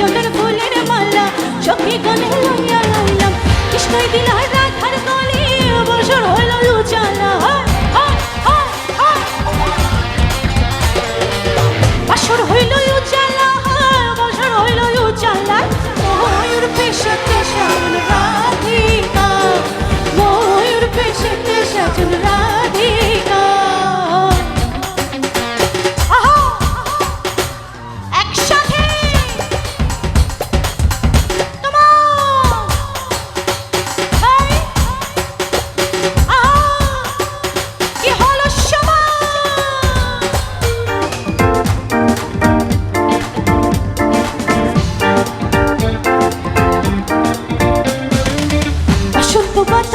চন্দন ফুলের মালা সখী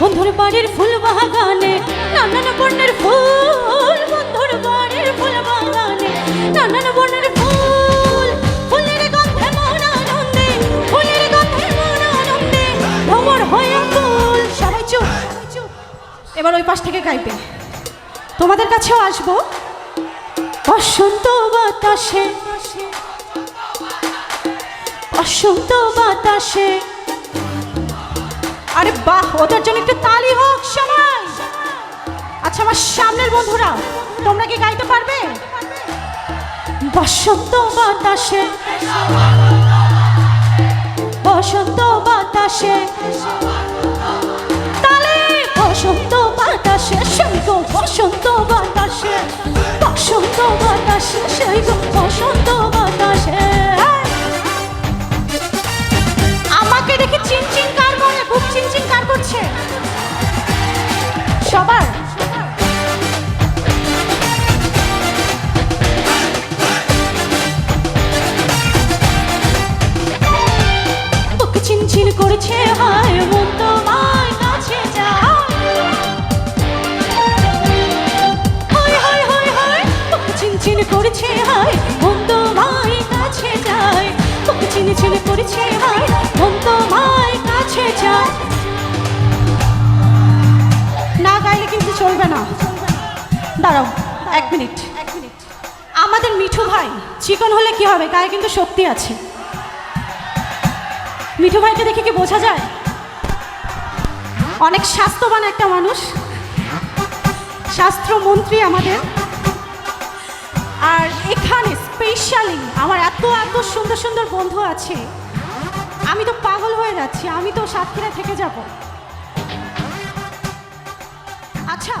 বন্ধুর বাড়ির ফুল বাগানে, নানান বর্ণের ফুল বন্ধুর বাড়ির ফুল বাগানে, নানান বর্ণের এবার ওই পাশ থেকে গাইবে। তোমাদের কাছেও আসব। বসন্ত বাতাসে বসন্ত বাতাসে আরে বাহ, ওদের জন্য একটু তালি হোক সবাই আচ্ছা আমার সামনের বন্ধুরা, তোমরা কি গাইতে পারবে? বসন্ত বাতাসে। বসন্ত বাতাসে। তালে বসন্ত বাতাসে সৈগ বসন্ত বাতাসে। করেছে হায় মন তোমার কাছে যায়। হায় হায় হায় হায় চিনচিন করেছে হায় মন তোমার কাছে যায়। বুক চিনচিন করেছে হায় মন তোমার কাছে যায়। না গাইলে কিন্তু চলবে না। দাঁড়াও এক মিনিট। আমাদের মিঠু ভাই চিকন হলে কি হবে? গায়ে কিন্তু শক্তি আছে। মিঠু ভাইকে দেখে কি বোঝা যায়? অনেক স্বাস্থ্যবান একটা মানুষ। স্বাস্থ্যমন্ত্রী আমাদের। আর এখানে স্পেশালি আমার এত এত সুন্দর সুন্দর বন্ধু আছে। আমি তো পাগল হয়ে যাচ্ছি, আমি তো সাতক্ষীরা থেকে যাব। আচ্ছা